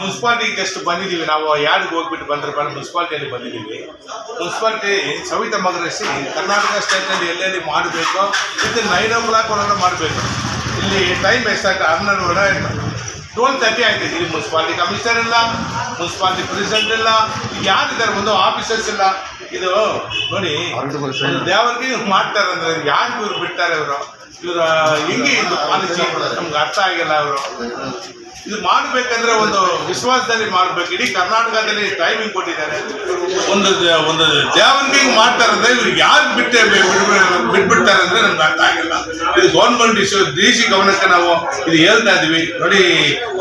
ಮುನ್ಸಿಪಾಲ್ಟಿಗೆ just ಬಂದಿದ್ದೀವಿ. ನಾವು ಯಾರ್ಡ್ಗೆ ಹೋಗ್ಬಿಟ್ಟು ಬಂದ್ರೆ ಬಂದು ಮುನ್ಸಿಪಾಲ್ಟಿಯಲ್ಲಿ ಬಂದಿದ್ದೀವಿ. ಮುನ್ಸಿಪಾಲ್ಟಿ ಸವಿತಾ ಮಗರಸಿ ಕರ್ನಾಟಕ ಸ್ಟೇಟಲ್ಲಿ ಎಲ್ಲೆಲ್ಲಿ ಮಾಡಬೇಕು ಇದು ನೈನ್ ಓ ಕ್ಲಾಕ್ ಒಳಗಡೆ ಮಾಡಬೇಕು. ಇಲ್ಲಿ ಟೈಮ್ ಎಷ್ಟಾಗ್ತದೆ ಹನ್ನೆರಡುವರೆ ಆಯ್ತು. ಟ್ವೆಲ್ ತರ್ಟಿ ಆಯ್ತು ಇಲ್ಲಿ ಮುನ್ಸಿಪಾಲ್ಟಿ ಕಮಿಷನರ್ ಇಲ್ಲ ಮುನ್ಸಿಪಾಲ್ಟಿ ಪ್ರೆಸಿಡೆಂಟ್ ಇಲ್ಲ ಯಾರಿದ್ದಾರೆ ಒಂದು ಆಫೀಸರ್ಸ್ ಇಲ್ಲ. ಇದು ನೋಡಿ ದೇವರಿಗೆ ಮಾಡ್ತಾರೆ ಅಂದ್ರೆ ಯಾರಿಗೂ ಇವ್ರು ಬಿಡ್ತಾರೆ ಇವರು? ಇವ್ರ ಹೆಂಗೆ ಇದು ಪಾಲಿಸಿ? ನಮ್ಗೆ ಅರ್ಥ ಆಗಿಲ್ಲ ಅವರು ಇದು ಮಾಡಬೇಕಂದ್ರೆ ಒಂದು ವಿಶ್ವಾಸದಲ್ಲಿ ಮಾಡಬೇಕು. ಇಡೀ ಕರ್ನಾಟಕದಲ್ಲಿ ಟೈಮಿಂಗ್ ಕೊಟ್ಟಿದ್ದಾರೆ. ಒಂದು ಒಂದು ದೇವರಿಗೆ ಹಿಂಗೆ ಮಾಡ್ತಾರೆ ಅಂದ್ರೆ ಇವ್ರು ಯಾರು ಬಿಟ್ಟೆ ಬಿಟ್ಬಿಡ್ತಾರೆ ಅಂದ್ರೆ ನಮ್ಗೆ ಅರ್ಥ ಆಗಿಲ್ಲ. ಇದು ಗೌರ್ಮೆಂಟ್ ಇಶ್ಯೂ ದೇಶಿ ಗಮನಕ್ಕೆ ನಾವು ಇದು ಹೇಳ್ತಾ ಇದ್ದೀವಿ ನೋಡಿ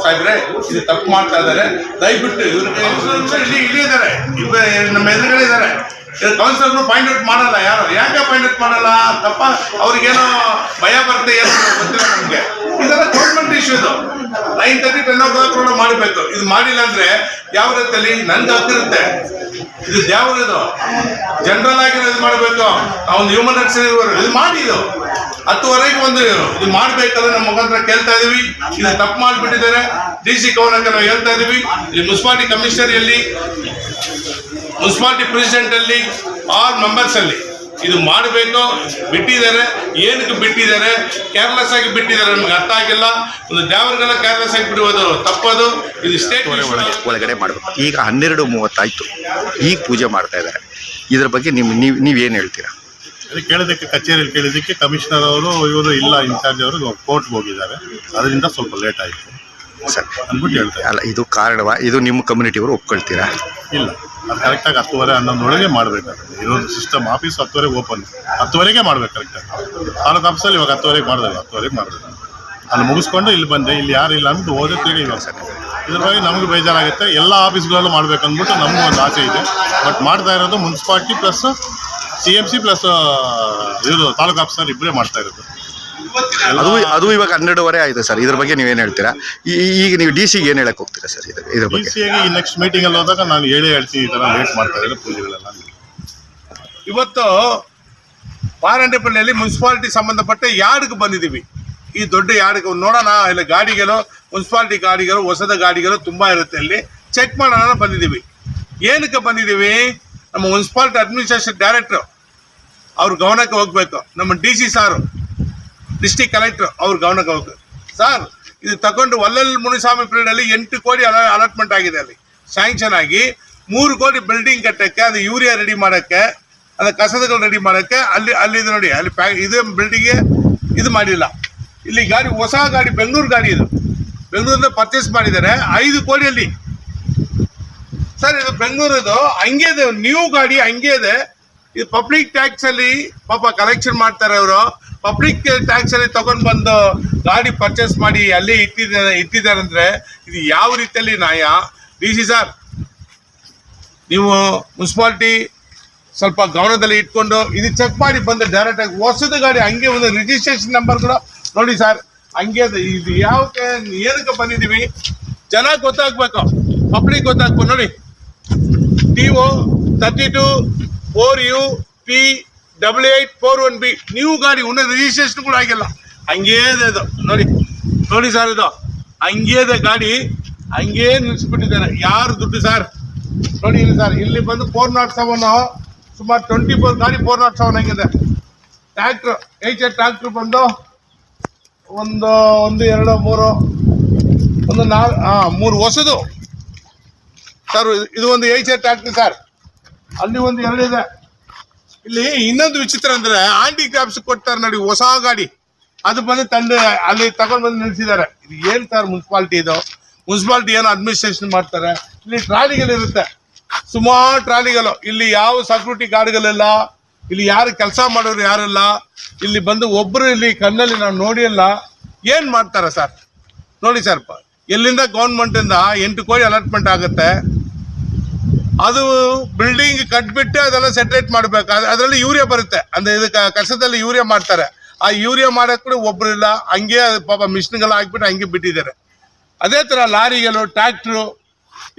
ಸಾಹೇಬ್ರೆ, ಇದು ತಪ್ಪು ಮಾಡ್ತಾ ಇದ್ದಾರೆ. ದಯವಿಟ್ಟು ಇವ್ರಿಗೆ ಇಲ್ಲಿ ಇದ್ದಾರೆ. ಇಬ್ಬ ನಮ್ಮ ಎದುರುಗಡೆ ಇದ್ದಾರೆ. ಕೌನ್ಸಿಲರ್ಗಳು ಪಾಯಿಂಟ್ ಔಟ್ ಮಾಡಲ್ಲ ಯಾರು? ಯಾಕೆ ಪಾಯಿಂಟ್ ಔಟ್ ಮಾಡಲ್ಲ? ತಪ್ಪ, ಅವ್ರಿಗೇನೋ ಭಯ ಬರುತ್ತೆ ಏನೋ ಗೊತ್ತಿಲ್ಲ ನಮಗೆ. ಇದೆಲ್ಲ ಗೌರ್ಮೆಂಟ್ ಇಶ್ಯೂ ಇದು. Nine thirty ten o'clock ಮಾಡಬೇಕು. ಇದು ಮಾಡಿಲ್ಲ ಅಂದ್ರೆ ಯಾವ ರೀತಿಯಲ್ಲಿ? ನಂದು ಹತ್ತಿರುತ್ತೆ. ಇದು ಯಾವ ಜನರಲ್ ಆಗಿ ಇದು ಮಾಡಬೇಕು. ಅವ್ನು ಹ್ಯೂಮನ್ ರೈಟ್ಸ್ ಇದು ಮಾಡಿ ಇದು. ಹತ್ತುವರೆಗೆ ಒಂದು ಇದು ಮಾಡ್ಬೇಕಲ್ಲ ನಮ್ಮ ಮುಖಾಂತರ ಕೇಳ್ತಾ ಇದೀವಿ. ಇದು ತಪ್ಪು ಮಾಡಿಬಿಟ್ಟಿದ್ದಾರೆ. ಡಿ ಸಿ ಗೌರವಕ್ಕೆ ನಾವು ಹೇಳ್ತಾ ಇದೀವಿ. ಇಲ್ಲಿ ಮುನ್ಸಿಪಾಲಿಟಿ ಕಮಿಷನರ್ ಅಲ್ಲಿ ಮುನ್ಸಿಪಾಲಿಟಿ ಪ್ರೆಸಿಡೆಂಟ್ ಅಲ್ಲಿ ಆರ್ ಮೆಂಬರ್ಸ್ ಅಲ್ಲಿ ಇದು ಮಾಡಬೇಕು. ಬಿಟ್ಟಿದ್ದಾರೆ. ಏನಕ್ಕೆ ಬಿಟ್ಟಿದ್ದಾರೆ? ಕೇರ್ಲೆಸ್ ಆಗಿ ಬಿಟ್ಟಿದ್ದಾರೆ. ನಮ್ಗೆ ಅರ್ಥ ಆಗಿಲ್ಲ. ಒಂದು ದೇವರಿಗೆಲ್ಲ ಕೇರ್ಲೆಸ್ ಆಗಿ ಬಿಡುವುದು ತಪ್ಪದು. ಇದು ಸ್ಟೇಟ್ ಒಳಗೆ ಒಳಗೆ ಒಳಗಡೆ ಮಾಡಬೇಕು. ಈಗ ಹನ್ನೆರಡು ಮೂವತ್ತಾಯ್ತು. ಈಗ ಪೂಜೆ ಮಾಡ್ತಾ ಇದ್ದಾರೆ. ಇದ್ರ ಬಗ್ಗೆ ನಿಮ್ ನೀವು ನೀವೇನು ಹೇಳ್ತೀರಾ? ಅದೇ ಕೇಳೋದಕ್ಕೆ ಕಚೇರಿಯಲ್ಲಿ ಕೇಳಿದ್ದಕ್ಕೆ ಕಮಿಷನರ್ ಅವರು ಇವರು ಇಲ್ಲ ಇನ್ಚಾರ್ಜ್ ಅವರು ಕೋರ್ಟ್ಗೆ ಹೋಗಿದ್ದಾರೆ. ಅದರಿಂದ ಸ್ವಲ್ಪ ಲೇಟ್ ಆಯಿತು. ಸರ್ ಅಂದ್ಬಿಟ್ಟು ಹೇಳ್ತಾರೆ. ಅಲ್ಲ ಇದು ಕಾರಣವಾ? ಇದು ನಿಮ್ಮ ಕಮ್ಯುನಿಟಿಯವರು ಒಪ್ಕೊಳ್ತೀರಾ? ಇಲ್ಲ. ಅದು ಕರೆಕ್ಟಾಗಿ ಹತ್ತುವರೆ ಹನ್ನೊಂದೊಳಗೆ ಮಾಡಬೇಕಾಗುತ್ತೆ. ಇರೋದು ಸಿಸ್ಟಮ್ ಆಫೀಸ್ ಹತ್ತುವರೆಗೆ ಓಪನ್ ಹತ್ತುವರೆಗೆ ಮಾಡ್ಬೇಕು ಕರೆಕ್ಟಾಗಿ ತಾಲೂಕು ಆಫೀಸಲ್ಲಿ ಇವಾಗ ಹತ್ತುವರೆಗೆ ಮಾಡಿದೆ ಹತ್ತುವರೆಗೆ ಮಾಡಬೇಕು. ಅಲ್ಲಿ ಮುಗಿಸ್ಕೊಂಡು ಇಲ್ಲಿ ಬಂದೆ ಇಲ್ಲಿ ಯಾರು ಇಲ್ಲ ಅಂತ ಹೋದೆ ತಿರ್ಗಿ ಇವಾಗ. ಸರ್ ಇದ್ರ ಬಗ್ಗೆ ನಮಗೆ ಬೇಜಾರಾಗುತ್ತೆ. ಎಲ್ಲ ಆಫೀಸ್ಗಳಲ್ಲೂ ಮಾಡ್ಬೇಕು ಅಂದ್ಬಿಟ್ಟು ನಮಗೂ ಒಂದು ಆಸೆ ಇದೆ. ಬಟ್ ಮಾಡ್ತಾ ಇರೋದು municipality plus C M C plus ಇವರು ತಾಲೂಕು ಆಫೀಸರ್ ಇಬ್ಬರೇ ಮಾಡ್ತಾ ಇರೋದು. ಅದು ಅದು ಇವಾಗ ಹನ್ನೆರಡುವರೆ ಆಯಿತು ಸರ್. ಇದ್ರ ಬಗ್ಗೆ ನೀವೇನು ಹೇಳ್ತೀರಾ? ಈ- ಈಗ ನೀವು ಡಿ ಸಿಗೆ ಏನು ಹೇಳಕ್ಕೆ ಹೋಗ್ತೀರಾ ಸರ್ ಇದ್ರ ಇದ್ರ ಡಿ ಬಗ್ಗೆ ಸಿ ಆಗಿ ಈ ನೆಕ್ಸ್ಟ್ ಮೀಟಿಂಗಲ್ಲಿ ಹೋದಾಗ ನಾನು ಹೇಳೇ ಹೇಳ್ತೀನಿ ಈ ಥರ ಲೇಟ್ ಮಾಡ್ತಾ ಇದ್ದಾರೆ ಪೂಜೆಗಳೆಲ್ಲ. ಇವತ್ತು ಪಾರಂಡೆಪಳ್ಳಿಯಲ್ಲಿ ಮುನ್ಸಿಪಾಲಿಟಿ ಸಂಬಂಧಪಟ್ಟ ಯಾರ್ಡ್ಗೆ ಬಂದಿದ್ದೀವಿ? ಈ ದೊಡ್ಡ ಯಾರ್ಡ್ಗೆ ನೋಡೋಣ. ಇಲ್ಲ ಗಾಡಿಗಳು ಮುನ್ಸಿಪಾಲಿಟಿ ಗಾಡಿಗಳು ಹೊಸದ ಗಾಡಿಗಳು ತುಂಬ ಇರುತ್ತೆ ಅಲ್ಲಿ. ಚೆಕ್ ಮಾಡೋಣ ಬಂದಿದ್ದೀವಿ. ಏನಕ್ಕೆ ಬಂದಿದ್ದೀವಿ? ನಮ್ಮ ಮುನ್ಸಿಪಾಲಿಟಿ ಅಡ್ಮಿನಿಸ್ಟ್ರೇಷನ್ ಡೈರೆಕ್ಟ್ರು ಅವ್ರ ಗಮನಕ್ಕೆ ಹೋಗ್ಬೇಕು. ನಮ್ಮ D C sir district collector ಅವ್ರ ಗಮನಕ್ಕೆ ಹೋಗ್ಬೇಕು. ಸರ್, ಇದು ತಗೊಂಡು ಒಲ್ಲಲ್ ಮುನಿಸ್ವಾಮಿ ಪೀರಿಯಡಲ್ಲಿ ಎಂಟು ಕೋಟಿ ಅಲ ಅಲಾಟ್ಮೆಂಟ್ ಆಗಿದೆ ಅಲ್ಲಿ. ಸ್ಯಾಂಕ್ಷನ್ ಆಗಿ ಮೂರು ಕೋಟಿ ಬಿಲ್ಡಿಂಗ್ ಕಟ್ಟಕ್ಕೆ, ಅದು ಯೂರಿಯಾ ರೆಡಿ ಮಾಡೋಕ್ಕೆ, ಅದು ಕಸದಗಳು ರೆಡಿ ಮಾಡೋಕ್ಕೆ, ಅಲ್ಲಿ ಅಲ್ಲಿ ಇದು ನೋಡಿ, ಅಲ್ಲಿ ಪ್ಯಾ, ಇದು ಬಿಲ್ಡಿಂಗ್ಗೆ ಇದು ಮಾಡಿಲ್ಲ. ಇಲ್ಲಿ ಗಾಡಿ, ಹೊಸ ಗಾಡಿ, ಬೆಂಗಳೂರು ಗಾಡಿ ಇದು. ಬೆಂಗಳೂರಿಂದ ಪರ್ಚೇಸ್ ಮಾಡಿದ್ದಾರೆ. ಐದು ಕೋಟಿಯಲ್ಲಿ ಸರ್, ಇದು ಬೆಂಗಳೂರದು ಹಂಗೆ ಇದೆ ನ್ಯೂ ಗಾಡಿ ಹಂಗೆ ಇದೆ ಇದು ಪಬ್ಲಿಕ್ ಟ್ಯಾಕ್ಸ್ ಅಲ್ಲಿ ಪಾಪ ಕಲೆಕ್ಷನ್ ಮಾಡ್ತಾರೆ ಅವರು. ಪಬ್ಲಿಕ್ ಟ್ಯಾಕ್ಸ್ ಅಲ್ಲಿ ತಗೊಂಡ್ ಬಂದು ಗಾಡಿ ಪರ್ಚೇಸ್ ಮಾಡಿ ಅಲ್ಲಿ ಇಟ್ಟಿದ್ದಾರೆ ಇಟ್ಟಿದ್ದಾರೆ ಅಂದ್ರೆ ಇದು ಯಾವ ರೀತಿಯಲ್ಲಿ ನ್ಯಾಯ? ಡಿ ಸಿ ಸರ್ ನೀವು ಮುನ್ಸಿಪಾಲ್ಟಿ ಸ್ವಲ್ಪ ಗಮನದಲ್ಲಿ ಇಟ್ಕೊಂಡು ಇದು ಚೆಕ್ ಮಾಡಿ ಬಂದು ಡೈರೆಕ್ಟ್ ಆಗಿ ಹೊಸದು ಗಾಡಿ ಹಂಗೆ ಒಂದು ರಿಜಿಸ್ಟ್ರೇಷನ್ ನಂಬರ್ ಕೂಡ ನೋಡಿ ಸರ್ ಹಂಗೆ ಇದು ಯಾವ ಏನಕ್ಕೆ ಬಂದಿದ್ದೀವಿ? ಜನ ಗೊತ್ತಾಗ್ಬೇಕು ಪಬ್ಲಿಕ್ ಗೊತ್ತಾಗ್ಬೇಕು, ನೋಡಿ. T O thirty two four U P double eight four one B. New ಗಾಡಿ ಇನ್ನೂ ರಿಜಿಸ್ಟ್ರೇಷನ್ ಕೂಡ ಆಗಿಲ್ಲ. ಹಂಗೇ ಅದು ನೋಡಿ ನೋಡಿ ಸರ್ ಇದು. ಹಂಗೇದೆ ಗಾಡಿ. ಹಂಗೇ ನಿಲ್ಲಿಸ್ಬಿಟ್ಟಿದ್ದಾರೆ ಯಾರು ದುಡ್ಡು ಸರ್ ನೋಡಿ ಇಲ್ಲಿ ಸರ್ ಇಲ್ಲಿ ಬಂದು ಫೋರ್ ನಾಟ್ ಸೆವೆನ್ ಸುಮಾರು ಟ್ವೆಂಟಿ ಫೋರ್ ಗಾಡಿ ಫೋರ್ ನಾಟ್ ಸೆವೆನ್ ಆಗಿದೆ ಟ್ರ್ಯಾಕ್ಟ್ರ್ ಏಚ್ ಟ್ರ್ಯಾಕ್ಟ್ರ್ ಬಂದು ಒಂದು ಒಂದು, ಎರಡು, ಮೂರು, ಒಂದು ನಾಲ್ಕು ಹಾಂ ಮೂರು ಹೊಸದು. ಸರ್ ಇದು ಒಂದು ಏಚ್ ಟ್ರ್ಯಾಕ್ಟ್ರಿ ಸರ್ ಅಲ್ಲಿ ಒಂದು ಎರಡಿದೆ ಇಲ್ಲಿ ಇನ್ನೊಂದು ವಿಚಿತ್ರ ಅಂದ್ರೆ ಆಂಟಿ ಕ್ರಾಪ್ಸ್ ಕೊಡ್ತಾರೆ ನೋಡಿ, ಹೊಸ ಗಾಡಿ. ಅದು ಬಂದು ತಂದು, ಅಲ್ಲಿ ತಗೊಂಡು ಬಂದು ನಿಲ್ಸಿದ್ದಾರೆ. ಇದು ಏನು ಸರ್ ಮುನ್ಸಿಪಾಲ್ಟಿ ಇದು? ಮುನ್ಸಿಪಾಲ್ಟಿ ಏನೋ ಅಡ್ಮಿನಿಸ್ಟ್ರೇಷನ್ ಮಾಡ್ತಾರೆ. ಇಲ್ಲಿ ಟ್ರಾಲಿಗಳಿರುತ್ತೆ ಸುಮಾರು ಟ್ರಾಲಿಗಳು. ಇಲ್ಲಿ ಯಾವ ಸೆಕ್ಯೂರಿಟಿ ಗಾರ್ಡ್ಗಳಿಲ್ಲ ಇಲ್ಲಿ ಯಾರು ಕೆಲಸ ಮಾಡೋರು ಯಾರಿಲ್ಲ, ಇಲ್ಲಿ ಬಂದು ಒಬ್ಬರು ಇಲ್ಲಿ ಕಣ್ಣಲ್ಲಿ ನಾವು ನೋಡಿಲ್ಲ. ಏನು ಮಾಡ್ತಾರೆ ಸರ್ ನೋಡಿ ಸರ್ ಎಲ್ಲಿಂದ ಗೌರ್ಮೆಂಟಿಂದ ಎಂಟು ಕೋಟಿ ಅಲಾಟ್ಮೆಂಟ್ ಆಗುತ್ತೆ. ಅದು ಬಿಲ್ಡಿಂಗ್ ಕಟ್ಬಿಟ್ಟು ಅದೆಲ್ಲ ಸೆಟ್ರೇಟ್ ಮಾಡಬೇಕು. ಅದರಲ್ಲಿ ಯೂರಿಯಾ ಬರುತ್ತೆ. ಅಂದ್ರೆ ಇದಕ್ಕೆ ಕಸದಲ್ಲಿ ಯೂರಿಯಾ ಮಾಡ್ತಾರೆ. ಆ ಯೂರಿಯಾ ಮಾಡಕ್ ಕೂಡ ಒಬ್ರು ಇಲ್ಲ. ಹಂಗೆ ಪಾಪ ಮಿಷನ್ಗೆಲ್ಲ ಹಾಕ್ಬಿಟ್ಟು ಹಂಗೆ ಬಿಟ್ಟಿದ್ದಾರೆ. ಅದೇ ಥರ ಲಾರಿಗಳು, ಟ್ರ್ಯಾಕ್ಟ್ರು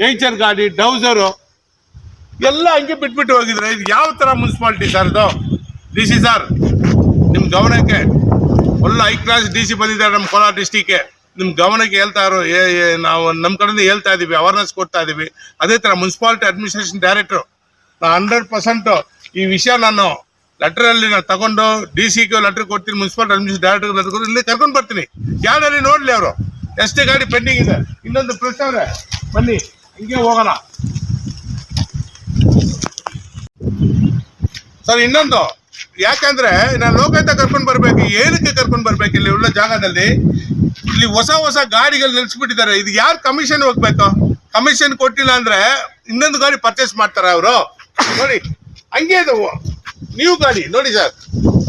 ಏಂಚರ್ ಗಾಡಿ, ಡೌಸರು ಎಲ್ಲ ಹಂಗೆ ಬಿಟ್ಬಿಟ್ಟು ಹೋಗಿದ್ರೆ ಇದು ಯಾವ ಥರ ಮುನ್ಸಿಪಾಲ್ಟಿ ಸರ್ ಇದು? ಡಿ ಸಿ ಸರ್ ನಿಮ್ಮ ಗಮನಕ್ಕೆ. ಒಳ್ಳೆ ಹೈ ಕ್ಲಾಸ್ ಡಿ ಸಿ ಬಂದಿದ್ದಾರೆ ನಮ್ಮ ಕೋಲಾರ ಡಿಸ್ಟಿಕ್ಗೆ ನಿಮ್ ಗಮನಕ್ಕೆ ಹೇಳ್ತಾ ಇರೋ ನಾವು ನಮ್ಮ ಕಡೆಯಿಂದ ಹೇಳ್ತಾ ಇದೀವಿ ಅವೇರ್ನೆಸ್ ಕೊಡ್ತಾ ಇದೀವಿ. ಅದೇ ತರ ಮುನ್ಸಿಪಾಲಿಟಿ ಅಡ್ಮಿನಿಸ್ಟ್ರೇಷನ್ ಡೈರೆಕ್ಟರ್ ನಾನು ಹಂಡ್ರೆಡ್ ಪರ್ಸೆಂಟ್ ಈ ವಿಷಯ ನಾನು ಲೆಟರ್ ಅಲ್ಲಿ ನಾನು ತಗೊಂಡು ಡಿ ಸಿ ಲೆಟ್ರ್ ಲೆಟರ್ ಕೊಡ್ತೀನಿ ಮುನ್ಸಿಪಾಲಿಟಿ ಅಡ್ಮಿನಿಸ್ಟ್ರೇಷನ್ ಡೈರೆಕ್ಟರ್ ಲೆಟ್ರ್ ಕೊಡ್ತೀನಿ, ಇಲ್ಲಿ ಕರ್ಕೊಂಡು ಬರ್ತೀನಿ. ಯಾರಲ್ಲಿ ನೋಡ್ಲಿ ಅವರು. ಎಷ್ಟೇ ಗಾಡಿ ಪೆಂಡಿಂಗ್ ಇದೆ. ಇನ್ನೊಂದು ಪ್ರಶ್ನೆ ಬನ್ನಿ, ಹಿಂಗೆ ಹೋಗೋಣ. ಸರ್, ಇನ್ನೊಂದು. ಯಾಕಂದ್ರೆ ನಾನು ಲೋಕಾಯುಕ್ತ ಕರ್ಕೊಂಡು ಬರ್ಬೇಕು, ಏನಕ್ಕೆ ಕರ್ಕೊಂಡು ಬರ್ಬೇಕು ಇಲ್ಲಿ ಉಳ್ಳ ಜಾಗದಲ್ಲಿ? ಇಲ್ಲಿ ಹೊಸ ಹೊಸ ಗಾಡಿಗಳು ನಿಲ್ಸ್ಬಿಟ್ಟಿದ್ದಾರೆ. ಇದು ಯಾರು ಕಮಿಷನ್ ಹೋಗ್ಬೇಕು? ಕಮಿಷನ್ ಕೊಟ್ಟಿಲ್ಲ ಅಂದ್ರೆ ಇನ್ನೊಂದು ಗಾಡಿ ಪರ್ಚೇಸ್ ಮಾಡ್ತಾರ ಅವರು? ನೋಡಿ, ಹಂಗೆ ಅದು ನೀವು ಗಾಡಿ, ನೋಡಿ ಸರ್.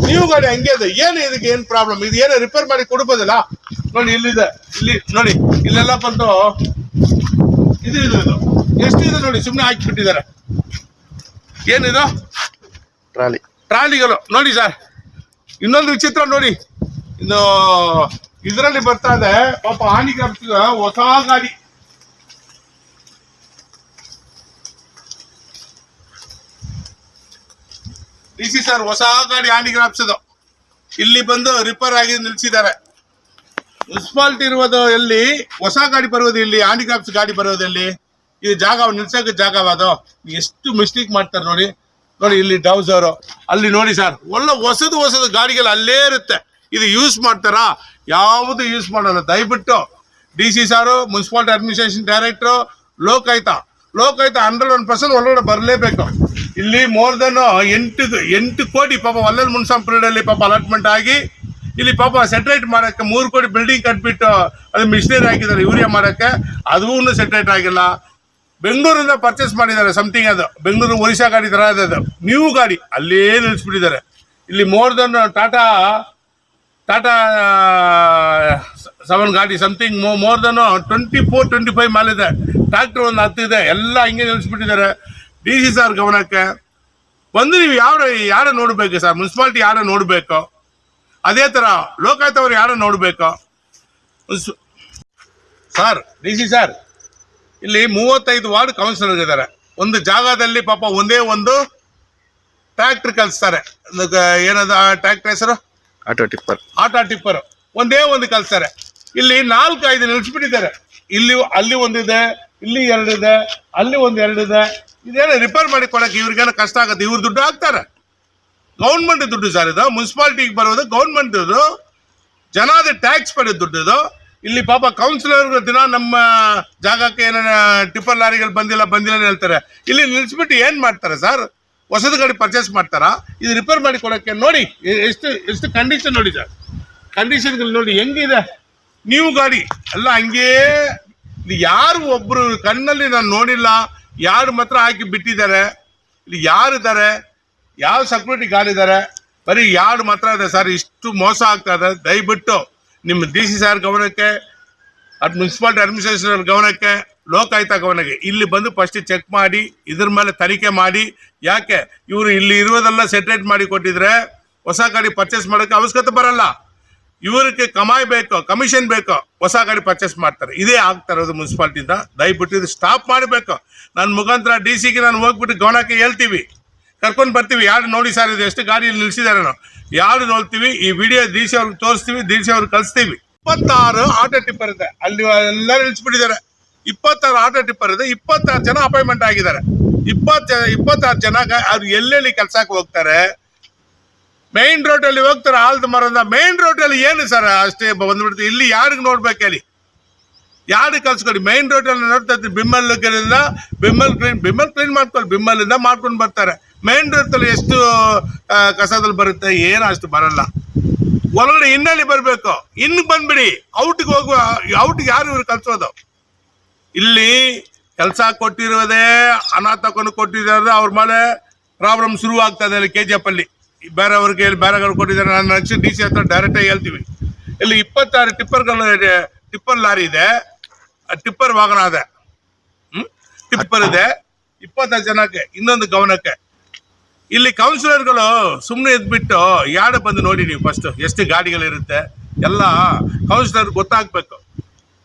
ನೀವು ಗಾಡಿ ಹಂಗೆ ಇದೆ. ಏನು ಇದಕ್ಕೆ ಏನು ಪ್ರಾಬ್ಲಮ್ ಇದು ಏನೋ ರಿಪೇರ್ ಮಾಡಿ ಕೊಡ್ಬೋದಲ್ಲ? ನೋಡಿ, ಇಲ್ಲಿದೆ. ಇಲ್ಲಿ, ನೋಡಿ, ಇಲ್ಲೆಲ್ಲ ಬಂದು ಇದು ಇದು ಇದು. ಎಷ್ಟು ಇದೆ ನೋಡಿ ಸುಮ್ಮನೆ ಹಾಕಿಬಿಟ್ಟಿದ್ದಾರೆ ಏನಿದು? ಟ್ರಾಲಿ. ಟ್ರಾಲಿಗಳು, ನೋಡಿ ಸರ್. ಇನ್ನೊಂದು ವಿಚಿತ್ರ ನೋಡಿ. ಇನ್ನು ಇದರಲ್ಲಿ ಬರ್ತಾ ಇದೆ, ಪಾಪ ಹಾನಿಗ್ರಸ್ತ ಹೊಸ ಗಾಡಿ. ಡಿ ಸರ್, ಹೊಸ ಗಾಡಿ ಅದು ಇಲ್ಲಿ ಬಂದು ರಿಪೇರ್ ಆಗಿ ನಿಲ್ಸಿದ್ದಾರೆ. ಮುನ್ಸಿಪಾಲ್ಟಿ ಇರುವುದು ಎಲ್ಲಿ? ಹೊಸ ಗಾಡಿ ಬರೋದು ಇಲ್ಲಿ ಹ್ಯಾಂಡಿಕ್ರಾಫ್ಟ್ಸ್ ಗಾಡಿ ಬರೋದು ಎಲ್ಲಿ? ಇದು ಜಾಗ ನಿಲ್ಸಕ್ಕೆ ಜಾಗ ಅದು ಎಷ್ಟು ಮಿಸ್ಟೇಕ್ ಮಾಡ್ತಾರೆ ನೋಡಿ. ನೋಡಿ ಇಲ್ಲಿ ಡೌಸರು ಅಲ್ಲಿ ನೋಡಿ ಸರ್, ಒಳ್ಳೆ ಹೊಸದು ಹೊಸದು ಗಾಡಿಗಳು ಅಲ್ಲೇ ಇರುತ್ತೆ. ಇದು ಯೂಸ್ ಮಾಡ್ತಾರಾ? ಯಾವುದು ಯೂಸ್ ಮಾಡಲ್ಲ. ದಯವಿಟ್ಟು D C sir municipality administration director Lokayukta Lokayukta hundred one percent ಒಳಗಡೆ ಬರಲೇಬೇಕು. ಇಲ್ಲಿ ಮೋರ್ ದನ್ ಎಂಟು ಎಂಟು ಕೋಟಿ ಪಾಪ ಒಲ್ಲಲ್ ಮುನ್ಸಾಂ ಅಲ್ಲಿ ಪಾಪ ಅಲಾಟ್ಮೆಂಟ್ ಆಗಿ ಇಲ್ಲಿ ಪಾಪ ಸೆಟ್ರೇಟ್ ಮಾಡಕ್ಕೆ ಮೂರು ಕೋಟಿ ಬಿಲ್ಡಿಂಗ್ ಕಟ್ಬಿಟ್ಟು ಅದು ಮಿಷನರಿ ಹಾಕಿದ್ದಾರೆ ಯೂರಿಯಾ ಮಾಡಕ್ಕೆ. ಅದೂ ಸೆಟ್ರೇಟ್ ಆಗಿಲ್ಲ. ಬೆಂಗಳೂರಿಂದ ಪರ್ಚೇಸ್ ಮಾಡಿದ್ದಾರೆ ಸಮಥಿಂಗ್ ಅದು. ಬೆಂಗಳೂರು ಒರಿಸ್ಸಾ ಗಾಡಿ ಇದೆ ಅದು. ನ್ಯೂ ಗಾಡಿ. ಅಲ್ಲೇ ನಿಲ್ಲಿಸ್ಬಿಟ್ಟಿದ್ದಾರೆ ಇಲ್ಲಿ more than Tata Tata seven ಗಾಡಿ something more than twenty four twenty five ಮೇಲಿದೆ ಟ್ರ್ಯಾಕ್ಟರ್ ಒಂದು ಹತ್ತು ಇದೆ. ಎಲ್ಲ ಹಿಂಗೆ ನಿಲ್ಲಿಸ್ಬಿಟ್ಟಿದ್ದಾರೆ ಡಿ ಸಿ ಸರ್ ಗಮನಕ್ಕೆ. ಬಂದು ನೀವು ಯಾರು ಯಾರ ನೋಡಬೇಕು ಸರ್ ಮುನ್ಸಿಪಾಲ್ಟಿ ಯಾರ ನೋಡಬೇಕು? ಅದೇ ಥರ ಲೋಕಾಯುಕ್ತವ್ರು ಯಾರ ನೋಡಬೇಕು? ಸರ್ ಡಿ ಸಿ ಸರ್ ಇಲ್ಲಿ ಮೂವತ್ತೈದು ವಾರ್ಡ್ ಕೌನ್ಸಿಲರ್ ಇದ್ದಾರೆ ಒಂದು ಜಾಗದಲ್ಲಿ ಪಾಪ ಒಂದೇ ಒಂದು ಟ್ರ್ಯಾಕ್ಟರ್ ಕಲಿಸ್ತಾರೆ. ಏನದ ಟ್ರ್ಯಾಕ್ಟರ್ ಹೆಸರು? ಆಟೋ ಟಿಪ್ಪರ್ ಆಟೋ ಟಿಪ್ಪರ್ ಒಂದೇ ಒಂದು ಕಲಿಸ್ತಾರೆ. ಇಲ್ಲಿ ನಾಲ್ಕು ಐದು ನಿಲ್ಸ್ಬಿಟ್ಟಿದ್ದಾರೆ. ಇಲ್ಲಿ ಅಲ್ಲಿ ಒಂದಿದೆ ಇಲ್ಲಿ ಎರಡಿದೆ ಅಲ್ಲಿ ಒಂದು ಎರಡಿದೆ. ಇದೇನು ರಿಪೇರ್ ಮಾಡಿ ಕೊಡಕ್ಕೆ ಇವ್ರಿಗೇನೋ ಕಷ್ಟ ಆಗುತ್ತೆ? ಇವ್ರ ದುಡ್ಡು ಹಾಕ್ತಾರೆ. ಗೌರ್ಮೆಂಟ್ ದುಡ್ಡು ಸರ್ ಇದು. ಮುನ್ಸಿಪಾಲ್ಟಿಗೆ ಬರೋದು ಗೌರ್ಮೆಂಟ್ ಇದು ಜನಾದ ಟ್ಯಾಕ್ಸ್ ಪಡೆದ ದುಡ್ಡು ಇದು. ಇಲ್ಲಿ ಪಾಪ ಕೌನ್ಸಿಲರ್ ದಿನ ನಮ್ಮ ಜಾಗಕ್ಕೆ ಏನೇನು ಟಿಪ್ಪರ್ ಲಾರಿಗಳು ಬಂದಿಲ್ಲ ಬಂದಿಲ್ಲ ಹೇಳ್ತಾರೆ. ಇಲ್ಲಿ ನಿಲ್ಸ್ಬಿಟ್ಟು ಏನ್ ಮಾಡ್ತಾರೆ ಸರ್? ಹೊಸದು ಗಾಡಿ ಪರ್ಚೇಸ್ ಮಾಡ್ತಾರಾ? ಇದು ರಿಪೇರ್ ಮಾಡಿ ಕೊಡಕ್ಕೆ ನೋಡಿ ಎಷ್ಟು ಎಷ್ಟು ಕಂಡೀಷನ್ ನೋಡಿ ಸರ್. ಕಂಡೀಷನ್ಗಳು ನೋಡಿ, ಹೆಂಗಿದೆ? ನೀವು ಗಾಡಿ, ಅಲ್ಲ, ಹಂಗೇ, ಇಲ್ಲಿ ಯಾರು ಒಬ್ರು ಕಣ್ಣಲ್ಲಿ ನಾನು ನೋಡಿಲ್ಲ, ಯಾರು ಮಾತ್ರ ಹಾಕಿ ಬಿಟ್ಟಿದ್ದಾರೆ, ಇಲ್ಲಿ ಯಾರಿದ್ದಾರೆ ಯಾವ ಸೆಕ್ಯೂರಿಟಿ ಗಾರ್ಡ್ ಇದ್ದಾರೆ, ಬರೀ ಯಾರು ಮಾತ್ರ ಇದೆ ಸರ್, ಇಷ್ಟು ಮೋಸ ಆಗ್ತಾ ಇದೆ, ದಯವಿಟ್ಟು. ನಿಮ್ಮ ಡಿ ಸಿ ಸಾರ್ ಗಮನಕ್ಕೆ ಅಟ್ ಮುನ್ಸಿಪಾಲಿಟಿ ಅಡ್ಮಿನಿಸ್ಟ್ರೇಷನ್ ಗಮನಕ್ಕೆ, ಲೋಕಾಯುಕ್ತ ಗಮನಕ್ಕೆ. ಇಲ್ಲಿ ಬಂದು ಫಸ್ಟ್ ಚೆಕ್ ಮಾಡಿ, ಇದ್ರ ಮೇಲೆ ತನಿಖೆ ಮಾಡಿ, ಯಾಕೆ ಇವರು ಇಲ್ಲಿ ಇರುವುದೆಲ್ಲ ಸೆಟ್ರೇಟ್ ಮಾಡಿ ಕೊಟ್ಟಿದ್ರೆ ಹೊಸ ಗಾಡಿ ಪರ್ಚೇಸ್ ಮಾಡೋಕ್ಕೆ ಅವಶ್ಯಕತೆ ಬರಲ್ಲ. ಇವರಿಗೆ ಕಮಾಯಿ ಬೇಕು ಕಮಿಷನ್ ಬೇಕು, ಹೊಸ ಗಾಡಿ ಪರ್ಚೇಸ್ ಮಾಡ್ತಾರೆ. ಇದೇ ಆಗ್ತಾ ಇರೋದು ಮುನ್ಸಿಪಾಲ್ಟಿಯಿಂದ ದಯವಿಟ್ಟು ಇದು ಸ್ಟಾಪ್ ಮಾಡಬೇಕು. ನನ್ನ ಮುಖಾಂತರ ಡಿ ಸಿಗೆ ನಾನು ಹೋಗ್ಬಿಟ್ಟು ಗಮನಕ್ಕೆ ಹೇಳ್ತೀವಿ. ಕರ್ಕೊಂಡು ಬರ್ತೀವಿ. ಯಾರು ನೋಡಿ ಸರ್ ಇದು ಎಷ್ಟು ಗಾಡಿ ನಿಲ್ಸಿದ್ದಾರೆ ನಾವು ಯಾರು ನೋಡ್ತೀವಿ, ಈ ವಿಡಿಯೋ ದೀಶಿ ಅವ್ರಿಗೆ ತೋರಿಸ್ತೀವಿ ದೀಶಿ ಅವ್ರಿಗೆ ಕಳಿಸ್ತೀವಿ. ಇಪ್ಪತ್ತಾರು ಆಟೋ ಟಿಪ್ಪರ್ ಇದೆ. ಅಲ್ಲಿ ಎಲ್ಲ ನಿಲ್ಸ್ಬಿಟ್ಟಿದ್ದಾರೆ. ಇಪ್ಪತ್ತಾರು ಆಟೋ ಟಿಪ್ಪರ್ ಇದೆ. ಇಪ್ಪತ್ತಾರು ಜನ ಅಪಾಯಿಂಟ್ಮೆಂಟ್ ಆಗಿದ್ದಾರೆ. ಇಪ್ಪತ್ತು ಇಪ್ಪತ್ತಾರು ಜನ ಅವ್ರು ಎಲ್ಲೆಲ್ಲಿ ಕೆಲ್ಸಕ್ಕೆ ಹೋಗ್ತಾರೆ? ಮೈನ್ ರೋಡ್ ಅಲ್ಲಿ ಹೋಗ್ತಾರೆ ಆಲ್ದ ಮರದ ಮೈನ್ ರೋಡ್ ಅಲ್ಲಿ ಏನು ಸರ್ ಅಷ್ಟೇ ಬಂದ್ಬಿಡ್ತೀವಿ ಇಲ್ಲಿ ಯಾರಿಗೆ ನೋಡ್ಬೇಕು ಹೇಳಿ? ಯಾರು ಕಲ್ಸ್ಕೊಡಿ ಮೈನ್ ರೋಡ್ ಅಲ್ಲಿ ನೋಡ್ತಾ ಇರ್ತೀವಿ ಬಿಮ್ಮಲ್ ಬಿಮ್ಮಲ್ ಕ್ಲೀನ್ ಬಿಮ್ಮಲ್ ಕ್ಲೀನ್ ಮಾಡ್ಕೊಳ್ಳಿ ಬಿಮ್ಮಲ್ಲಿಂದ ಮಾಡ್ಕೊಂಡು ಬರ್ತಾರೆ. ಮೈನ್ ರೋಡ್ ಅಲ್ಲಿ ಎಷ್ಟು ಕಸದಲ್ಲಿ ಬರುತ್ತೆ ಏನು ಅಷ್ಟು ಬರಲ್ಲ. ಒಳಗಡೆ ಇನ್ನಲ್ಲಿ ಬರಬೇಕು. ಇನ್ನು ಬಂದ್ಬಿಡಿ, ಔಟ್ಗೆ ಹೋಗುವ, ಔಟ್ಗೆ ಯಾರು ಇವ್ರು ಕಲ್ಸೋದು? ಇಲ್ಲಿ ಕೆಲಸ ಕೊಟ್ಟಿರೋದೇ ಹಣ ತಕೊಂಡು ಕೊಟ್ಟಿದ್ದಾರೆ, ಅವ್ರ ಮೇಲೆ ಪ್ರಾಬ್ಲಮ್ ಶುರು ಆಗ್ತದೆ ಅಲ್ಲಿ ಕೆ ಜಿ ಎಫ್ ಅಲ್ಲಿ ಬೇರೆಯವ್ರಿಗೆ ಬೇರೆಗಳು ಕೊಟ್ಟಿದ್ದಾರೆ, ನಾನು ನೆಕ್ಸ್ಟ್ ಡಿ ಸಿ ಹತ್ರ ಡೈರೆಕ್ಟಾಗಿ ಹೇಳ್ತೀವಿ. ಇಲ್ಲಿ ಇಪ್ಪತ್ತಾರು ಟಿಪ್ಪರ್ಗಳು ಟಿಪ್ಪರ್ ಲಾರಿ ಇದೆ ಟಿಪ್ಪರ್ ವಾಹನ ಇದೆ. ಟಿಪ್ಪರ್ ಇದೆ. ಇಪ್ಪತ್ತಾರು ಜನಕ್ಕೆ, ಇನ್ನೊಂದು ಗಮನಕ್ಕೆ. ಇಲ್ಲಿ ಕೌನ್ಸಿಲರ್ಗಳು ಸುಮ್ಮನೆ ಇದ್ಬಿಟ್ಟು ಯಾರು ಬಂದು ನೋಡಿ ನೀವು ಫಸ್ಟ್ ಎಷ್ಟು ಗಾಡಿಗಳಿರುತ್ತೆ? ಎಲ್ಲ ಕೌನ್ಸಿಲರ್ ಗೊತ್ತಾಗ್ಬೇಕು.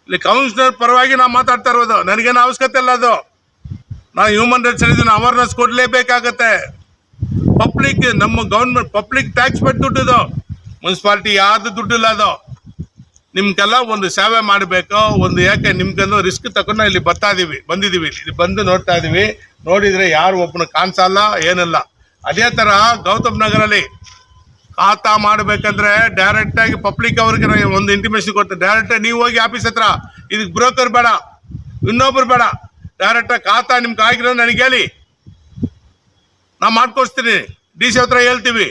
ಇಲ್ಲಿ ಕೌನ್ಸಿಲರ್ ಪರವಾಗಿ ನಾವು ಮಾತಾಡ್ತಾ ಇರೋದು. ನನಗೇನು ಅವಶ್ಯಕತೆ ಇಲ್ಲ ಅದು. ನಾವು ಹ್ಯೂಮನ್ ರೈಟ್ಸ್ ಹೇಳಿದ್ದೀನಿ ಅವೇರ್ನೆಸ್ ಕೊಡಲೇಬೇಕಾಗತ್ತೆ. ಪಬ್ಲಿಕ್ ನಮ್ಮ ಗೌರ್ಮೆಂಟ್ ಪಬ್ಲಿಕ್ ಟ್ಯಾಕ್ಸ್ ಪೆಟ್ಟು ದುಡ್ಡಿದು ಮುನ್ಸಿಪಾಲ್ಟಿ ಯಾರ್ದು ದುಡ್ಡಿಲ್ಲ ಅದು. ನಿಮ್ಗೆಲ್ಲ ಒಂದು ಸೇವೆ ಮಾಡಬೇಕು. ಒಂದು ಯಾಕೆ ನಿಮ್ಗೊಂದು ರಿಸ್ಕ್ ತಗೊಂಡು ಇಲ್ಲಿ ಬರ್ತಾ ಇದೀವಿ ಬಂದಿದ್ದೀವಿ ಇಲ್ಲಿ ಬಂದು ನೋಡ್ತಾ ಇದೀವಿ. ನೋಡಿದ್ರೆ ಯಾರು ಒಬ್ಬನು ಕಾಣಿಸಲ್ಲ, ಏನಿಲ್ಲ. ಅದೇ ಥರ ಗೌತಮ್ ನಗರಲ್ಲಿ ಖಾತಾ ಮಾಡಬೇಕಂದ್ರೆ ಡೈರೆಕ್ಟ್ ಆಗಿ ಪಬ್ಲಿಕ್ ಅವ್ರಿಗೆ ಒಂದು ಇಂಟಿಮೇಷನ್ ಕೊಡ್ತಾರೆ ಡೈರೆಕ್ಟ್ ನೀವು ಹೋಗಿ ಆಫೀಸ್ ಹತ್ರ, ಇದಕ್ಕೆ ಬ್ರೋಕರ್ ಬೇಡ, ಇನ್ನೊಬ್ರು ಬೇಡ. ಡೈರೆಕ್ಟ್ ಖಾತಾ ನಿಮ್ಗೆ ಆಗಿರೋ ನನಗೆ ಹೇಳಿ. ನಾ ಮಾಡ್ಕೊಡ್ತೀನಿ ಡಿ ಸಿ ಹತ್ರ ಹೇಳ್ತೀವಿ.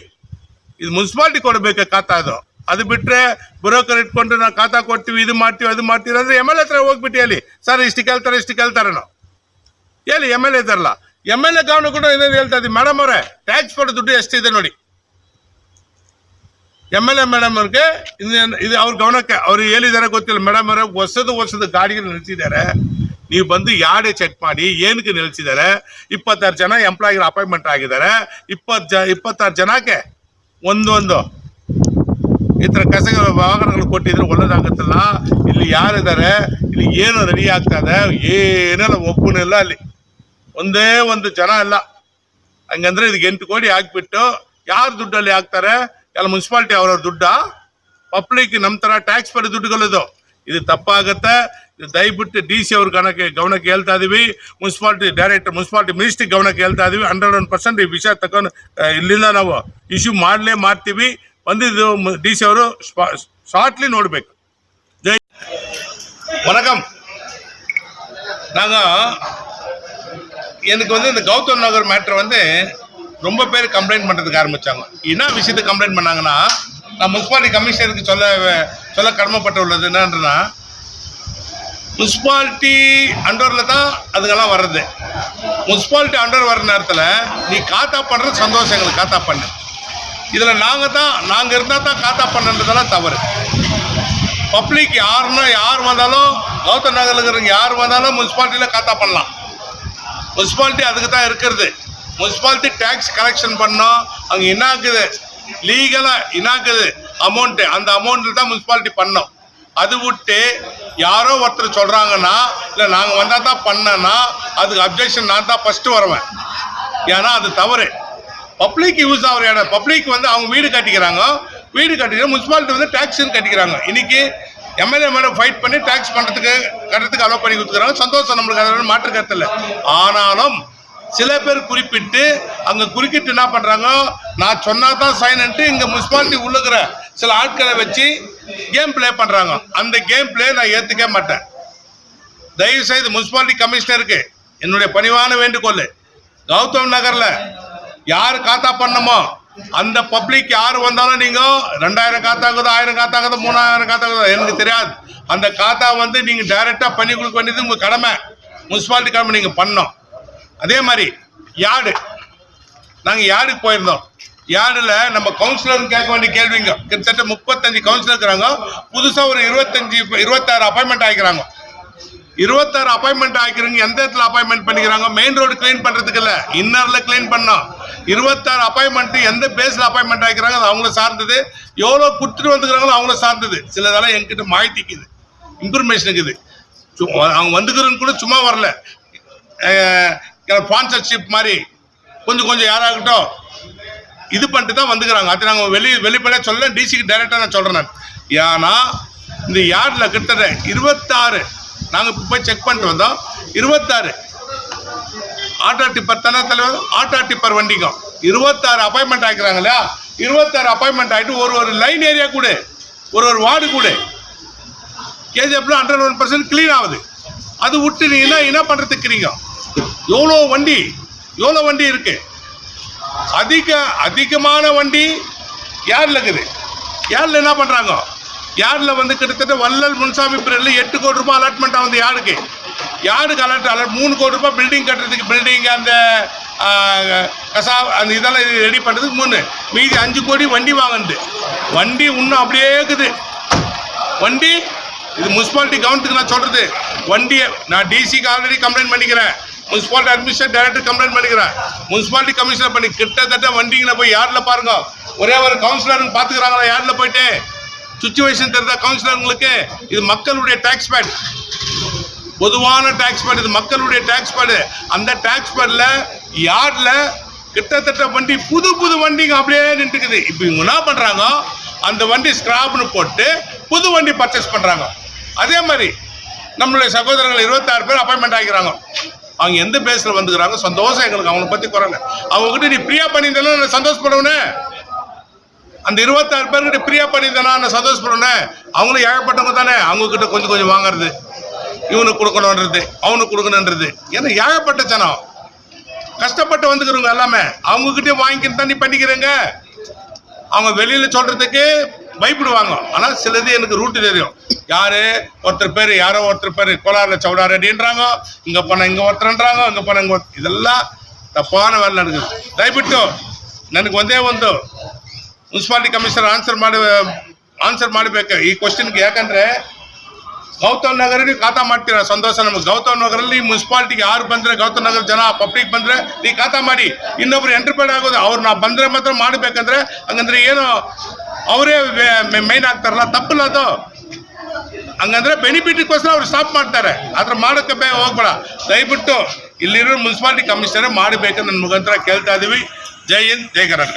ಇದು ಮುನ್ಸಿಪಾಲ್ಟಿ ಕೊಡಬೇಕು ಖಾತಾ ಅದು? ಅದು ಬಿಟ್ರೆ ಬ್ರೋಕರ್ ಇಟ್ಕೊಂಡು ನಾವು ಖಾತಾ ಕೊಡ್ತೀವಿ, ಇದು ಮಾಡ್ತೀವಿ, ಅದು ಮಾಡ್ತೀವಿ. ಅಂದರೆ ಎಂ ಎಲ್ ಎ ಹತ್ರ ಹೋಗ್ಬಿಟ್ಟು ಹೇಳಿ. ಸರ್, ಇಷ್ಟು ಕೇಳ್ತಾರೆ ಇಷ್ಟು ಕೇಳ್ತಾರೆ ನಾವು ಹೇಳಿ ಎಂ ಎಲ್ ಎ ಇದ್ದಾರಲ್ಲ ಎಂ ಎಲ್ ಎ ಗಮನ ಕೂಡ ಏನೇನು ಹೇಳ್ತಾ ಇದ್ದೀವಿ ಮೇಡಮ್ ಅವರೇ ಟ್ಯಾಕ್ಸ್ ಕೊಡೋ ದುಡ್ಡು ಎಷ್ಟಿದೆ ನೋಡಿ. ಎಂ ಎಲ್ ಎ ಮೇಡಮ್ ಅವ್ರಿಗೆ, ಇನ್ನೇನು, ಇದು ಅವ್ರ ಗಮನಕ್ಕೆ ಅವ್ರು ಹೇಳಿದಾರೆ ಗೊತ್ತಿಲ್ಲ. ಮೇಡಮ್ ಅವರೇ, ಹೊಸದು ಹೊಸದು ಗಾಡಿಗಳು ನಿಲ್ಸಿದ್ದಾರೆ. ನೀವು ಬಂದು ಯಾರೇ ಚೆಕ್ ಮಾಡಿ ಏನಕ್ಕೆ ನಿಲ್ಸಿದ್ದಾರೆ? ಇಪ್ಪತ್ತಾರು ಜನ ಎಂಪ್ಲಾಯಿಗಳ ಅಪಾಯಿಂಟ್ಮೆಂಟ್ ಆಗಿದ್ದಾರೆ. ಇಪ್ಪತ್ತು ಜ, ಇಪ್ಪತ್ತಾರು ಜನಕ್ಕೆ ಒಂದೊಂದು ಈ ಥರ ಕಸ ವಾಹನಗಳು ಕೊಟ್ಟಿದ್ರೆ ಒಳ್ಳೇದಾಗುತ್ತಲ್ಲ? ಇಲ್ಲಿ ಯಾರಿದ್ದಾರೆ? ಇಲ್ಲಿ ಏನು ರೆಡಿ ಆಗ್ತಾ ಇದೆ? ಏನೆಲ್ಲ ಒಬ್ಬನಿಲ್ಲ ಅಲ್ಲಿ. ಒಂದೇ ಒಂದು ಜನ ಅಲ್ಲ. ಹಂಗಂದ್ರೆ ಇದಕ್ಕೆ ಎಂಟು ಕೋಟಿ ಹಾಕ್ಬಿಟ್ಟು ಯಾರ ದುಡ್ಡಲ್ಲಿ ಹಾಕ್ತಾರೆ? ಎಲ್ಲ ಮುನ್ಸಿಪಾಲ್ಟಿ ಅವರ ದುಡ್ಡ. ಪಬ್ಲಿಕ್ ನಮ್ಮ ಥರ ಟ್ಯಾಕ್ಸ್ ಪಡೆ ದುಡ್ಡುಗಳಿದು ಇದು. ತಪ್ಪಾಗತ್ತೆ. ಇದು ದಯವಿಟ್ಟು ಡಿ ಸಿ ಅವ್ರ ಗಮನಕ್ಕೆ ಗಮನಕ್ಕೆ ಹೇಳ್ತಾ ಇದೀವಿ. ಮುನ್ಸಿಪಾಲ್ಟಿ ಡೈರೆಕ್ಟರ್ ಮುನ್ಸಿಪಾಲ್ಟಿ ಮಿನಿಸ್ಟ್ರಿ ಗಮನಕ್ಕೆ ಹೇಳ್ತಾ ಇದೀವಿ. ಹಂಡ್ರೆಡ್ ಒನ್ ಪರ್ಸೆಂಟ್ ಈ ವಿಷಯ ತಗೊಂಡು ಇಲ್ಲಿಂದ ನಾವು ಇಶ್ಯೂ ಮಾಡಲೇ ಮಾಡ್ತೀವಿ. ಬಂದಿದ್ದು ಡಿ ಸಿ ಅವರು ಶಾರ್ಟ್ಲಿ ನೋಡಬೇಕು. ಜೈ ವನಕಂ ನಾಗ எனக்கு வந்து இந்த கௌதம் நகர் மேட்ரு வந்து ரொம்ப பேர் கம்ப்ளைண்ட் பண்ணுறதுக்கு ஆரம்பித்தாங்க என்ன விஷயத்த கம்ப்ளைண்ட் பண்ணாங்கன்னா நான் முனிசிபாலிட்டி கமிஷனருக்கு சொல்ல சொல்ல கடமைப்பட்டு உள்ளது என்னன்றனா முனிசிபாலிட்டி அண்டரில் தான் அதுக்கெல்லாம் வர்றது. முனிசிபாலிட்டி அண்டர் வர நேரத்தில் நீ காத்தா பண்ணுறது சந்தோஷம் எங்களுக்கு காத்தா பண்ணு. இதில் நாங்கள் தான் நாங்கள் இருந்தால் தான் காத்தா பண்ணுன்றதெல்லாம் தவறு. பப்ளிக் யாருன்னா யார் வந்தாலும் கௌதம் நகரில் இருக்கிறவங்க யார் வந்தாலும் முனிசிபாலிட்டியில் காத்தா பண்ணலாம். முனிசிபாலிட்டி அதுக்கு தான் இருக்கிறது. முனிசிபாலிட்டி டேக்ஸ் கலெக்ஷன் பண்ணோம். அங்கே என்ன லீகலாக என்ன அமௌண்ட்டு அந்த அமௌண்ட்டில் தான் முனிசிபாலிட்டி பண்ணோம். அது விட்டு யாரோ ஒருத்தர் சொல்கிறாங்கன்னா இல்லை நாங்கள் வந்தால் தான் பண்ணேன்னா அதுக்கு அப்ஜெக்ஷன் நான் தான் ஃபஸ்ட்டு வருவேன். ஏன்னா அது தவறு. பப்ளிக் யூஸ் ஆகிற இடம். பப்ளிக் வந்து அவங்க வீடு கட்டிக்கிறாங்க. வீடு கட்டிக்கிற முனிசிபாலிட்டி வந்து டேக்ஸ்னு கட்டிக்கிறாங்க. இன்றைக்கி எம்எல்ஏ மேடம் ஃபைட் பண்ணி டேக்ஸ் பண்ணுறதுக்கு கட்டுறதுக்கு அலோவ் பண்ணி கொடுத்துக்கிறாங்க. சந்தோஷம் நம்மளுக்கு அதில் மாற்று கருத்து இல்லை. ஆனாலும் சில பேர் குறிப்பிட்டு அங்கே குறுக்கிட்டு என்ன பண்ணுறாங்க நான் சொன்னால் தான் சைன்ட்டு இங்கே முனிசிபாலிட்டி உள்ளுக்கிற சில ஆட்களை வச்சு கேம் ப்ளே பண்ணுறாங்க அந்த கேம் ப்ளே நான் ஏற்றுக்க மாட்டேன். தயவு செய்து முனிசிபாலிட்டி கமிஷனருக்கு என்னுடைய பணிவான வேண்டுகோள். கௌதம் நகரில் யார் காத்தா பண்ணமோ அந்த பப்ளிக் யார் வந்தாலும் நீங்க ரெண்டாயிரம் காத்தாகுதோ ஆயிரம் காத்தாகுதோ மூணாயிரம் காத்தாகுதோ எனக்கு தெரியாது. அந்த காத்தா வந்து நீங்க டைரக்டா பண்ணி கொடுக்க வேண்டியது உங்க கடமை. முனிசிபாலிட்டி கடமை நீங்க பண்ணோம் அதே மாதிரி யார்டு? நாங்க யார்டுக்கு போயிருந்தோம்? யார்டில் நம்ம கவுன்சிலர் கேட்க வேண்டிய கேள்விங்க. கிட்டத்தட்ட முப்பத்தஞ்சு கவுன்சிலர் இருக்கிறாங்க. புதுசாக ஒரு இருபத்தஞ்சு இருபத்தாறு அப்பாயின்மெண்ட் ஆகிக்கிறாங்க இருபத்தாறு அப்பாயின்மெண்ட் ஆகிக்கிறவங்க எந்த இடத்துல அப்பாயின்மெண்ட் பண்ணிக்கிறாங்க? மெயின் ரோடு கிளீன் பண்ணுறதுக்கு இல்லை. இன்னரில் க்ளீன் பண்ணோம். இருபத்தாறு அப்பாயின்மெண்ட் எந்த பேஸில் அப்பாயின்மெண்ட் ஆக்கிறாங்க அது அவங்கள சார்ந்தது. எவ்வளோ கொடுத்துட்டு வந்துக்கிறாங்களோ அவங்கள சார்ந்தது. சிலதெல்லாம் எங்கிட்ட மாய்த்திக்குது இன்ஃபர்மேஷன் இருக்குது. அவங்க வந்துக்கிறவங்க கூட சும்மா வரல. ஸ்பான்சர்ஷிப் மாதிரி. கொஞ்சம் கொஞ்சம் யாராகட்டும் இது பண்ணிட்டு தான் வந்துக்கிறாங்க. அது நாங்கள் வெளி வெளிப்படையாக சொல்ல டிசிக்கு டைரெக்டாக நான் சொல்கிறேன் நான். ஏன்னா இந்த யார்டில் கிட்டத்தட்ட இருபத்தாறு நாங்கள் இப்போ போய் செக் பண்ணிட்டு வந்தோம். இருபத்தாறு. ஆட்டோ டிப்பர் தானே தலைவர்? ஆட்டோ டிப்பர் வண்டிக்கும் இருபத்தாறு அப்பாயின்மெண்ட் ஆகிக்கிறாங்க இல்லையா? இருபத்தாறு அப்பாயின்மெண்ட் ஆகிட்டு ஒரு ஒரு லைன் ஏரியா கூட ஒரு ஒரு வார்டு கூட கேஜிஎஃப்ல ஹண்ட்ரட் ஒன் பர்சன்ட் க்ளீன் ஆகுது. அது விட்டு நீ என்ன என்ன பண்ணுறதுக்குறீங்க எவ்வளோ வண்டி? எவ்வளோ வண்டி இருக்குது அதிக அதிகமான வண்டி யாரில் இருக்குது. யாரில் என்ன பண்ணுறாங்க யாரில் வந்து கிட்டத்தட்ட வள்ளல் முன்சாமி பிரிவில் எட்டு கோடி ரூபாய் அலாட்மெண்ட் ஆகுது யாருக்கு? யாருக்கு அலாட் அலாட் மூணு கோடி ரூபாய் பில்டிங் கட்டுறதுக்கு பில்டிங் அந்த கசா அந்த இதெல்லாம் ரெடி பண்ணுறதுக்கு மூணு மீதி அஞ்சு கோடி வண்டி வாங்கினது வண்டி இன்னும் அப்படியே இருக்குது. வண்டி? இது முனிசிபாலிட்டி கவர்மெண்ட்டுக்கு நான் சொல்கிறது வண்டியை நான் டிசிக்கு ஆல்ரெடி கம்ப்ளைண்ட் பண்ணிக்கிறேன். முனிசிபாலிட்டி அட்மினிஸ்ட்ரேட் டைரக்டர் கம்ப்ளைண்ட் பண்ணிக்கிறேன். முனிசிபாலிட்டி கமிஷனர் பண்ணி கிட்டத்தட்ட வண்டிங்களை போய் யாரில் பாருங்க? ஒரே ஒரு கவுன்சிலருங்க பார்த்துக்கிறாங்களா யாரில் போயிட்டு? சுச்சுவேஷன் தெரிந்த கவுன்சிலருங்களுக்கு இது மக்களுடைய டேக்ஸ் பேட் பொதுவான டேக்ஸ் பேட் இது மக்களுடைய டேக்ஸ் பேடு அந்த டேக்ஸ் பேடில் யார்டில் கிட்டத்தட்ட வண்டி புது புது வண்டிங்க அப்படியே நின்றுக்குது. இப்போ இவங்க என்ன பண்ணுறாங்க அந்த வண்டி ஸ்கிராப்னு போட்டு புது வண்டி பர்ச்சேஸ் பண்ணுறாங்க அதே மாதிரி நம்மளுடைய சகோதரர்கள் இருபத்தாறு பேர் அப்பாயின்மெண்ட் ஆகிக்கிறாங்க. அவங்க எந்த பேஸில் வந்துக்கிறாங்க? சந்தோஷம் எங்களுக்கு அவங்கள பற்றி குறைங்க. அவங்ககிட்ட நீ ஃப்ரீயாக பண்ணியிருந்தாலும் நான் சந்தோஷப்படுவேனே. அந்த இருபத்தாறு பேர்கிட்ட ஃப்ரீயாக பண்ணியிருந்தேனா நான் சந்தோஷப்படுவேனே அவங்களும் ஏகப்பட்டவங்க தானே அவங்க கிட்ட கொஞ்சம் கொஞ்சம் வாங்குறது இவனுக்கு கொடுக்கணுன்றது அவனுக்கு கொடுக்கணுன்றது ஏன்னா ஏகப்பட்ட ஜனம் கஷ்டப்பட்டு வந்துக்கிறவங்க எல்லாமே அவங்ககிட்டயே வாங்கிக்கிட்டு தான் நீ பண்ணிக்கிறேங்க அவங்க வெளியில சொல்றதுக்கு பயப்படுவாங்க ஆனா சிலது எனக்கு ரூட்டு தெரியும் யாரு ஒருத்தர் பேர் யாரோ ஒருத்தர் பேர் கோலாரில் சவுடா ரெடின்றாங்க இங்க போன இங்க ஒருத்தர்ன்றாங்க இங்க போன இங்க ஒருத்தர். இதெல்லாம் ತಪ್ಪಾನ ವೇಳೆ ನಡೆದಿದೆ ದಯವಿಟ್ಟು ನನಗೆ ಒಂದೇ ಒಂದು ಮುನ್ಸಿಪಾಲಿಟಿ ಕಮಿಷನರ್ ಆನ್ಸರ್ ಮಾಡಿ, ಆನ್ಸರ್ ಮಾಡಬೇಕು. ಈ ಕ್ವಶನ್ಗೆ ಯಾಕಂದ್ರೆ, ಗೌತಮ್ ನಗರ ನೀವು ಖಾತಾ ಮಾಡ್ತೀರ ಸಂತೋಷ ನಮಗೆ? ಗೌತಮ್ ನಗರಲ್ಲಿ ಮುನ್ಸಿಪಾಲಿಟಿಗೆ ಯಾರು ಬಂದ್ರೆ, ಗೌತಮ್ ನಗರ ಜನ ಪಬ್ಲಿಕ್ ಬಂದ್ರೆ ನೀ ಖಾತಾ ಮಾಡಿ. ಇನ್ನೊಬ್ರು ಎಂಟರ್ಪ್ರೈಡ್ ಆಗೋದು, ಅವ್ರು ನಾವು ಬಂದ್ರೆ ಮಾತ್ರ ಮಾಡಬೇಕಂದ್ರೆ, ಹಂಗಂದ್ರೆ ಏನು, ಅವರೇ ಮೈನ್ ಆಗ್ತಾರಲ್ಲ, ತಪ್ಪಲ್ಲ ಅದು. ಹಂಗಂದ್ರೆ ಬೆನಿಫಿಟ್ಗೋಸ್ಕರ ಅವ್ರು ಸ್ಟಾಪ್ ಮಾಡ್ತಾರೆ. ಆದ್ರೆ ಮಾಡೋಕ್ಕೆ ಬೇ, ಹೋಗ್ಬೇಡ. ದಯವಿಟ್ಟು ಇಲ್ಲಿರೋ ಮುನ್ಸಿಪಾಲಿಟಿ ಕಮಿಷನರ್ ಮಾಡಬೇಕಂತ ನನ್ನ ಮುಖಾಂತರ ಕೇಳ್ತಾ ಇದೀವಿ. ಜೈ ಹಿಂದ್, ಜೈ ಕರ್ನಾಟಕ.